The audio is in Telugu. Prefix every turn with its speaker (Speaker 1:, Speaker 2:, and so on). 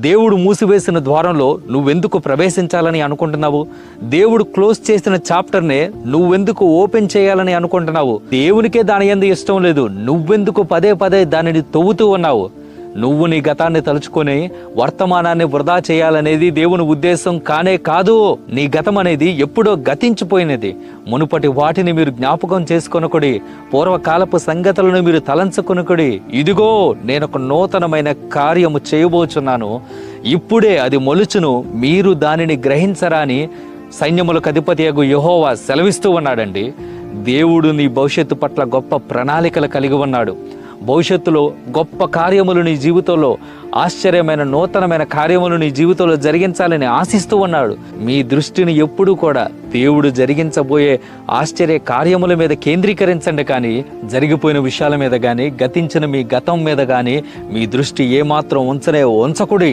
Speaker 1: దేవుడు మూసివేసిన ద్వారంలో నువ్వెందుకు ప్రవేశించాలని అనుకుంటున్నావు? దేవుడు క్లోజ్ చేసిన చాప్టర్నే నువ్వెందుకు ఓపెన్ చేయాలని అనుకుంటున్నావు? దేవునికే దాని ఎందు ఇష్టం లేదు. నువ్వెందుకు పదే పదే దానిని తవ్వుతూ ఉన్నావు? నువ్వు నీ గతాన్ని తలుచుకొని వర్తమానాన్ని వృధా చేయాలనేది దేవుని ఉద్దేశం కానే కాదు. నీ గతం అనేది ఎప్పుడో గతించిపోయినది. మునుపటి వాటిని మీరు జ్ఞాపకం చేసుకొనుకుడి పూర్వకాలపు సంగతులను మీరు తలంచుకొనుకుడి ఇదిగో నేను ఒక నూతనమైన కార్యము చేయబోచున్నాను. ఇప్పుడే అది మొలుచును మీరు దానిని గ్రహించరా అని సైన్యములకు అధిపతి యహోవా సెలవిస్తూ ఉన్నాడండి. దేవుడు నీ భవిష్యత్తు పట్ల గొప్ప ప్రణాళికలు కలిగి ఉన్నాడు. భవిష్యత్తులో గొప్ప కార్యములు నీ జీవితంలో ఆశ్చర్యమైన నూతనమైన కార్యములు నీ జీవితంలో జరిగించాలని ఆశిస్తూ ఉన్నాడు. మీ దృష్టిని ఎప్పుడూ కూడా దేవుడు జరిగించబోయే ఆశ్చర్య కార్యముల మీద కేంద్రీకరించండి కానీ జరిగిపోయిన విషయాల మీద కానీ గతించిన మీ గతం మీద కానీ మీ దృష్టి ఏమాత్రం ఉంచనే ఉంచకుడి.